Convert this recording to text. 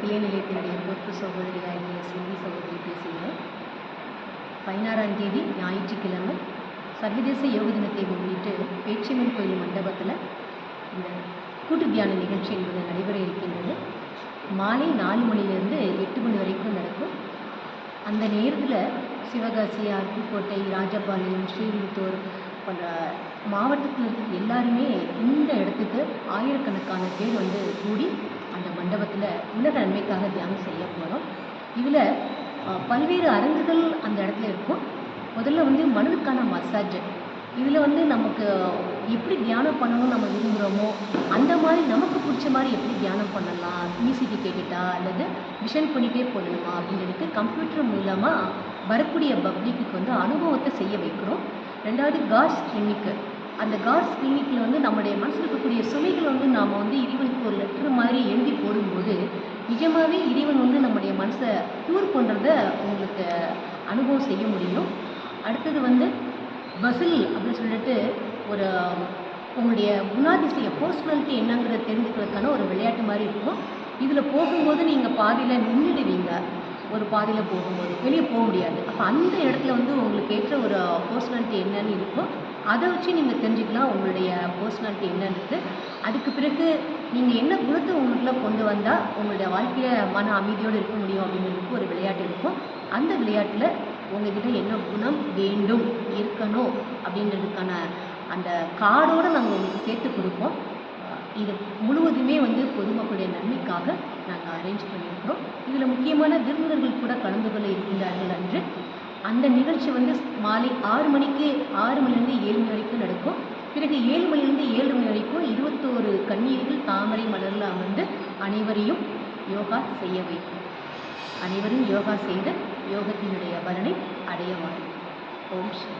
கிளை நிலையத்தினுடைய பொறுப்பு சகோதரியாகிய செல்வி சகோதரி பேசுகிறேன் பதினாறாம் தேதி ஞாயிற்றுக்கிழமை சர்வதேச யோக தினத்தை முன்னிட்டு பேச்சியம்மன் கோயில் மண்டபத்தில் இந்த கூட்டு தியான நிகழ்ச்சி என்பது நடைபெற இருக்கின்றது. மாலை நாலு மணிலேருந்து எட்டு மணி வரைக்கும் நடக்கும். அந்த நேரத்தில் சிவகாசி அருப்புக்கோட்டை ராஜபாளையம் ஸ்ரீவில்லிபுத்தூர் போன்ற மாவட்டத்தில் இருக்கிற எல்லாருமே இந்த இடத்துக்கு ஆயிரக்கணக்கான பேர் வந்து கூடி அந்த மண்டபத்தில் உலக நன்மைக்காக தியானம் செய்ய போகிறோம் இதில் பல்வேறு அரங்குகள் அந்த இடத்துல இருக்கும். முதல்ல வந்து மனதுக்கான மசாஜ். இதில் வந்து நமக்கு எப்படி தியானம் பண்ணணும்னு நம்ம விரும்புகிறோமோ அந்த மாதிரி நமக்கு பிடிச்ச மாதிரி எப்படி தியானம் பண்ணலாம் மியூசிக்கு கேட்டுட்டா அல்லது விஷன் பண்ணிகிட்டே பண்ணணுமா அப்படின்றது கம்ப்யூட்டர் மூலமாக வரக்கூடிய பப்ளிக்கு வந்து அனுபவத்தை செய்ய வைக்கிறோம். ரெண்டாவது காட்ஸ் கிளினிக்கு அந்த காட்ஸ் கிளினிக்கில் வந்து நம்முடைய மனசில் இருக்கக்கூடிய சுமைகளை வந்து நாம் வந்து இறைவனுக்கு ஒரு லெட்டர் மாதிரி எழுதி போடும்போது நிஜமாகவே இறைவன் வந்து நம்முடைய மனசை க்யூர் பண்ணுறத உங்களுக்கு அனுபவம் செய்ய முடியும். அடுத்தது வந்து பசில் அப்படின்னு சொல்லிட்டு ஒரு உங்களுடைய குணாதிசய பர்சனாலிட்டி என்னங்கிறத தெரிஞ்சுக்கிறதுக்கான ஒரு விளையாட்டு மாதிரி இருக்கும். இதில் போகும்போது நீங்கள் பாதியில் நின்றுடுவீங்க. ஒரு பாதியில் போகும்போது. வெளியே போக முடியாது. அப்போ அந்த இடத்துல வந்து உங்களுக்கு ஏற்ற ஒரு பர்சனாலிட்டி என்னன்னு இருக்கோ அதை வச்சு நீங்கள் தெரிஞ்சுக்கலாம் உங்களுடைய பர்சனாலிட்டி என்னன்றது. அதுக்கு பிறகு நீங்கள் என்ன குணத்தை உங்களுக்குள்ளே கொண்டு வந்தால் உங்களுடைய வாழ்க்கையில் மன அமைதியோடு இருக்க முடியும் அப்படிங்கிறதுக்கு ஒரு விளையாட்டு இருக்கும். அந்த விளையாட்டில் உங்ககிட்ட என்ன குணம் வேண்டும் இருக்கணும் அப்படின்றதுக்கான அந்த கார்டோடு நாங்கள் உங்களுக்கு சேர்த்து கொடுப்போம். இது முழுவதுமே வந்து பொதுமக்களுடைய நன்மைக்காக நாங்கள் அரேஞ்ச் பண்ணியிருக்கிறோம். இதில் முக்கியமான விருந்தினர்கள் கூட கலந்து கொள்ள இருக்கின்றார்கள் அன்று. அந்த நிகழ்ச்சி வந்து மாலை ஆறு மணிக்கு ஆறு மணிலேருந்து ஏழு மணி வரைக்கும் நடக்கும். பிறகு ஏழு மணிலேருந்து ஏழு மணி வரைக்கும் இருபத்தோரு கண்ணீர்கள் தாமரை மலரில் அமர்ந்து அனைவரையும் யோகா செய்ய வைக்கும். அனைவரும் யோகா செய்து யோகத்தினுடைய பலனை அடைய வாழ் ஓம் ஸ்ரீ